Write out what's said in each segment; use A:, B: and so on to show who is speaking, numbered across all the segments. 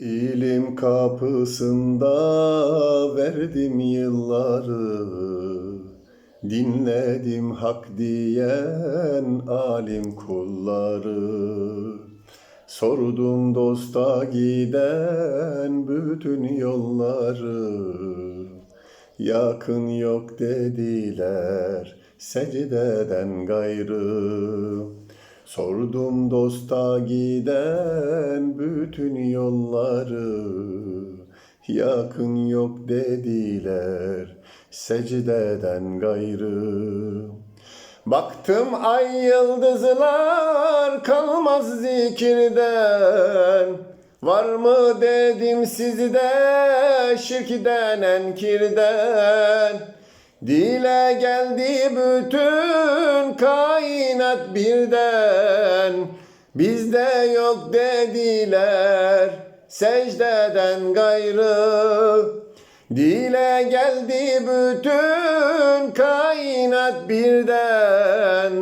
A: İlim kapısında verdim yılları Dinledim hak diyen alim kulları. Sordum dosta giden bütün yolları Yakın yok dediler secdeden gayrı Sordum dosta giden bütün yolları Yakın yok dediler secdeden gayrı. Baktım ay yıldızlar kalmaz zikirden. Var mı dedim sizde şirkten enkirden Dile geldi bütün kainat birden. Bizde yok dediler secdeden gayrı. Dile geldi bütün kainat birden.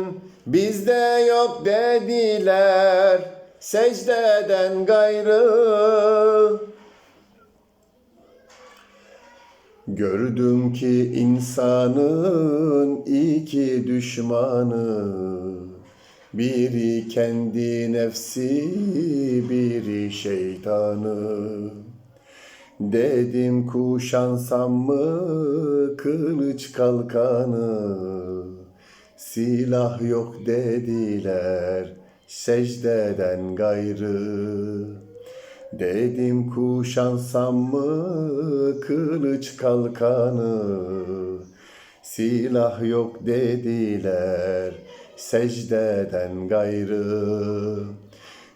A: Bizde yok dediler secdeden gayrı Gördüm ki insanın iki düşmanı. Biri kendi nefsi, biri şeytanı. Dedim kuşansam mı kılıç kalkanı? Silah yok dediler secdeden gayrı Dedim kuşansam mı kılıç kalkanı. Silah yok dediler secdeden gayrı.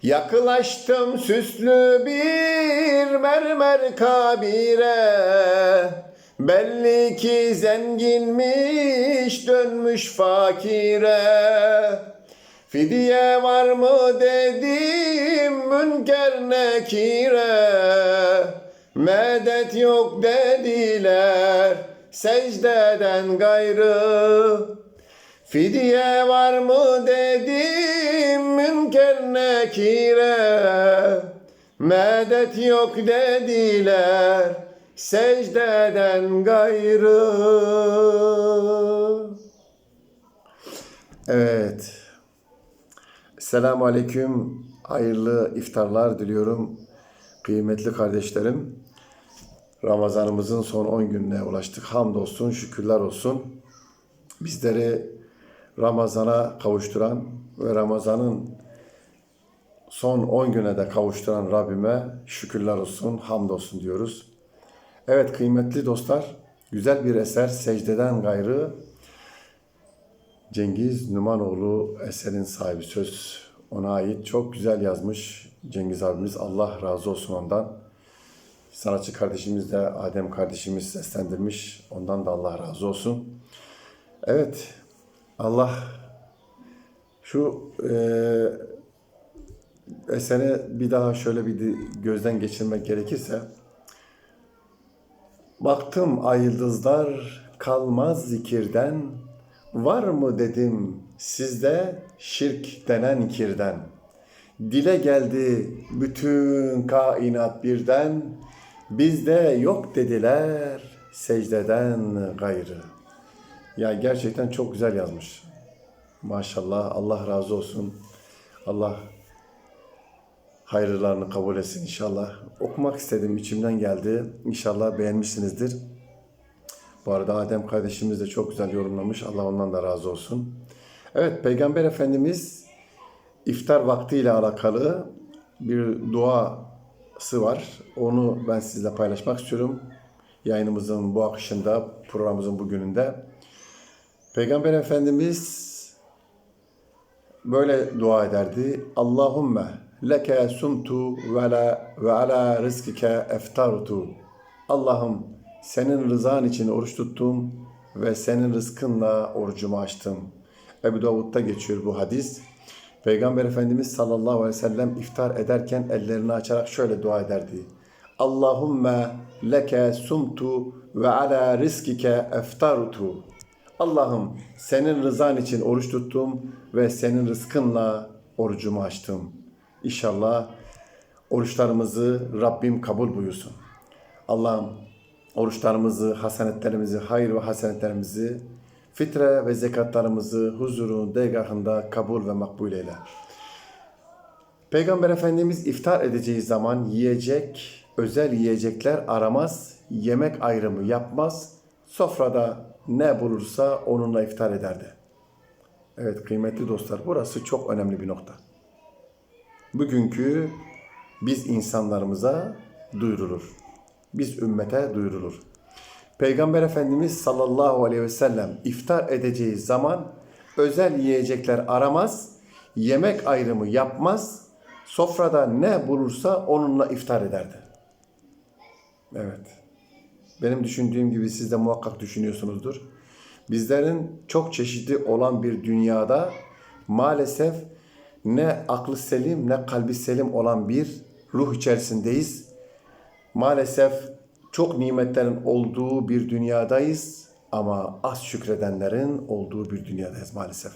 A: Yaklaştım süslü bir mermer kabire. Belli ki zenginmiş dönmüş fakire Fidye var mı dedim münker nekire. Medet yok dediler secdeden gayrı. Fidye var mı dedim münker nekire. Medet yok dediler secdeden gayrı. Evet. Selamun Aleyküm. Hayırlı iftarlar diliyorum. Kıymetli kardeşlerim. Ramazanımızın son 10 gününe ulaştık. Hamdolsun, şükürler olsun. Bizleri Ramazan'a kavuşturan ve Ramazan'ın son 10 güne de kavuşturan Rabbime şükürler olsun, hamdolsun diyoruz. Evet kıymetli dostlar, güzel bir eser secdeden gayrı Cengiz Numanoğlu eserin sahibi söz ona ait. Çok güzel yazmış Cengiz abimiz. Allah razı olsun ondan. Sanatçı kardeşimiz de Adem kardeşimiz seslendirmiş. Ondan da Allah razı olsun. Evet Allah şu e, eseri bir daha şöyle bir de gözden geçirmek gerekirse Baktım ay yıldızlar kalmaz zikirden Var mı dedim sizde şirk denen kirden Dile geldi bütün kainat birden Bizde yok dediler secdeden gayrı Ya gerçekten çok güzel yazmış. Maşallah Allah razı olsun. Allah hayırlarını kabul etsin inşallah. Okumak istedim, içimden geldi. İnşallah beğenmişsinizdir. Bu arada Adem kardeşimiz de çok güzel yorumlamış. Allah ondan da razı olsun. Evet, Peygamber Efendimiz iftar vaktiyle alakalı bir duası var. Onu ben sizle paylaşmak istiyorum. Yayınımızın bu akışında, programımızın bugününde. Peygamber Efendimiz böyle dua ederdi. Allahümme leke sumtu ve la ve ala rizkike eftartu. Allah'ım senin rızan için oruç tuttum ve senin rızkınla orucumu açtım. Ebu Davud'da geçiyor bu hadis. Peygamber Efendimiz sallallahu aleyhi ve sellem iftar ederken ellerini açarak şöyle dua ederdi. Allahümme leke sumtu ve ala rizkike eftartu. Allah'ım senin rızan için oruç tuttum ve senin rızkınla orucumu açtım. İnşallah Oruçlarımızı Rabbim kabul buyursun. Allah'ım oruçlarımızı, hasenetlerimizi, hayır ve hasenetlerimizi, fitre ve zekatlarımızı huzurun dergahında kabul ve makbul eyle. Peygamber Efendimiz iftar edeceği zaman yiyecek, özel yiyecekler aramaz, yemek ayrımı yapmaz, sofrada ne bulursa onunla iftar ederdi. Evet kıymetli dostlar burası çok önemli bir nokta. Bugünkü biz insanlarımıza duyurulur. Biz ümmete duyurulur. Peygamber Efendimiz sallallahu aleyhi ve sellem iftar edeceği zaman özel yiyecekler aramaz, yemek ayrımı yapmaz, sofrada ne bulursa onunla iftar ederdi. Evet. Benim düşündüğüm gibi siz de muhakkak düşünüyorsunuzdur. Bizlerin çok çeşitli olan bir dünyada maalesef ne aklı selim ne kalbi selim olan bir ruh içerisindeyiz. Maalesef çok nimetlerin olduğu bir dünyadayız ama az şükredenlerin olduğu bir dünyadayız maalesef.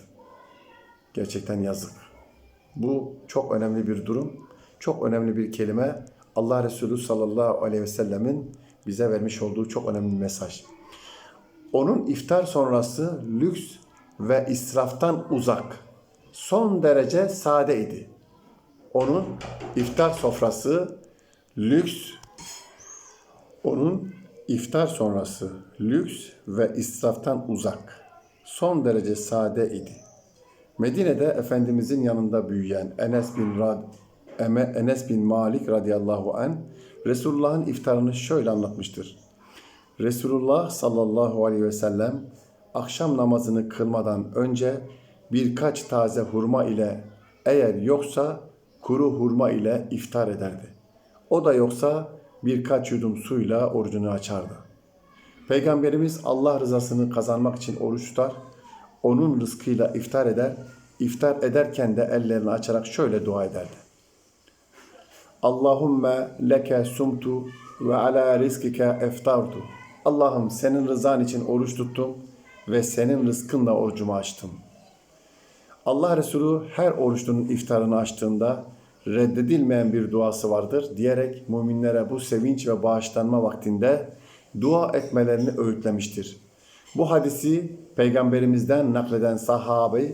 A: Gerçekten yazık. Bu çok önemli bir durum. Çok önemli bir kelime. Allah Resulü sallallahu aleyhi ve sellemin bize vermiş olduğu çok önemli bir mesaj. Onun iftar sonrası lüks ve israftan uzak, son derece sade idi. Onun iftar sofrası lüks, onun iftar sonrası lüks ve israftan uzak, son derece sade idi. Medine'de Efendimizin yanında büyüyen Enes bin Rad, Enes bin Malik radıyallahu an Resulullah'ın iftarını şöyle anlatmıştır. Resulullah sallallahu aleyhi ve sellem akşam namazını kılmadan önce birkaç taze hurma ile eğer yoksa kuru hurma ile iftar ederdi. O da yoksa birkaç yudum suyla orucunu açardı. Peygamberimiz Allah rızasını kazanmak için oruç tutar, onun rızkıyla iftar eder, iftar ederken de ellerini açarak şöyle dua ederdi. Allahümme leke sumtu ve ala rizkike eftartu. Allah'ım senin rızan için oruç tuttum ve senin rızkınla orucumu açtım. Allah Resulü her oruçlunun iftarını açtığında reddedilmeyen bir duası vardır diyerek müminlere bu sevinç ve bağışlanma vaktinde dua etmelerini öğütlemiştir. Bu hadisi peygamberimizden nakleden sahabe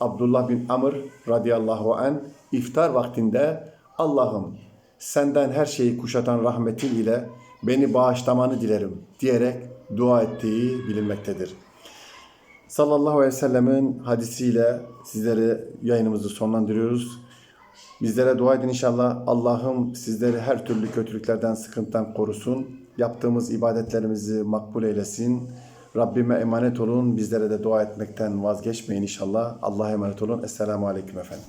A: Abdullah bin Amr radıyallahu an iftar vaktinde Allah'ım senden her şeyi kuşatan rahmetin ile beni bağışlamanı dilerim diyerek dua ettiği bilinmektedir. Sallallahu aleyhi ve sellemin hadisiyle sizleri yayınımızı sonlandırıyoruz. Bizlere dua edin inşallah. Allah'ım sizleri her türlü kötülüklerden, sıkıntıdan korusun. Yaptığımız ibadetlerimizi makbul eylesin. Rabbime emanet olun. Bizlere de dua etmekten vazgeçmeyin inşallah. Allah'a emanet olun. Esselamu Aleyküm efendim.